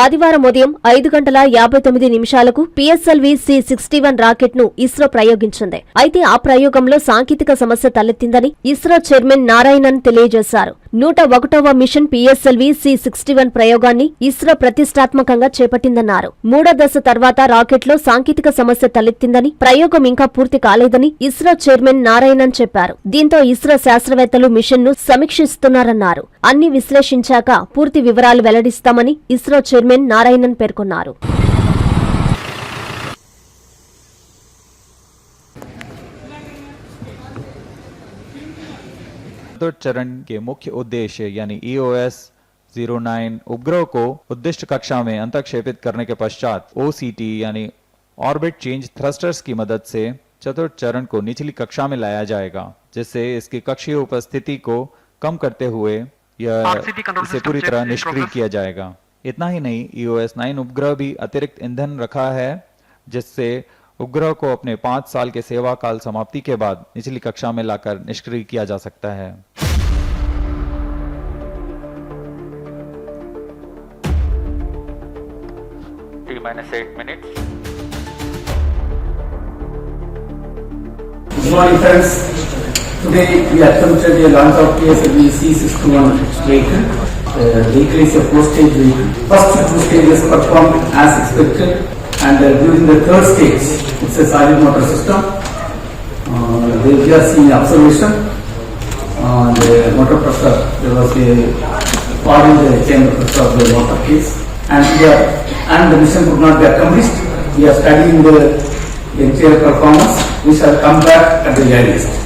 ఆదివారం ఉదయం ఐదు గంటల యాభై తొమ్మిది నిమిషాలకు పిఎస్ఎల్వి సి సిక్స్టీ వన్ రాకెట్ను ఇస్రో ప్రయోగించింది. అయితే ఆ ప్రయోగంలో సాంకేతిక సమస్య తలెత్తిందని ఇస్రో చైర్మన్ నారాయణన్ తెలియజేశారు. నూట ఒకటవ mission PSLV C sixty one ప్రయోగాన్ని ఇస్రో ప్రతిష్టాత్మకంగా చేపట్టిందన్నారు. మూడో దశ తర్వాత రాకెట్లో సాంకేతిక సమస్య తలెత్తిందని ప్రయోగం ఇంకా పూర్తి కాలేదని ఇస్రో చైర్మన్ నారాయణన్ చెప్పారు. దీంతో ఇస్రో శాస్త్రవేత్తలు మిషన్ను సమీక్షిస్తున్నారన్నారు. అన్ని విశ్లేషించాక పూర్తి వివరాలు వెల్లడిస్తామని ఇస్రో చైర్మన్ నారాయణన్ పేర్కొన్నారు. चतुर्थ चरण के मुख्य उद्देश्य यानी E ईओएस 09 उपग्रह को उद्दिष्ट कक्षा में अंतक्षेपित करने के पश्चात OCT यानी ऑर्बिट चेंज थ्रस्टर्स की मदद से चतुर्थ चरण को निचली कक्षा में लाया जाएगा जिससे इसकी कक्षीय उपस्थिति को कम करते हुए यह इसे पूरी तरह निष्क्रिय किया जाएगा। इतना ही नहीं E ईओएस 9 उपग्रह भी अतिरिक्त ईंधन रखा है जिससे उपग्रह को अपने पाँच साल के सेवा काल समाप्ति के बाद निचली कक्षा में लाकर निष्क्रिय किया जा सकता है T minus 8 minutes. Good morning friends. Today we attempted a launch of PSLV C61 vehicle. The vehicle is a four-stage vehicle. First two stages performed as expected and during the third stage, it's a silent motor system. Uh, we are seeing observation. Uh, the motor pressure, there was a part in the chamber pressure of the motor case. And are, and the mission could not be accomplished. We are studying the interior performance. We shall come back at the earliest.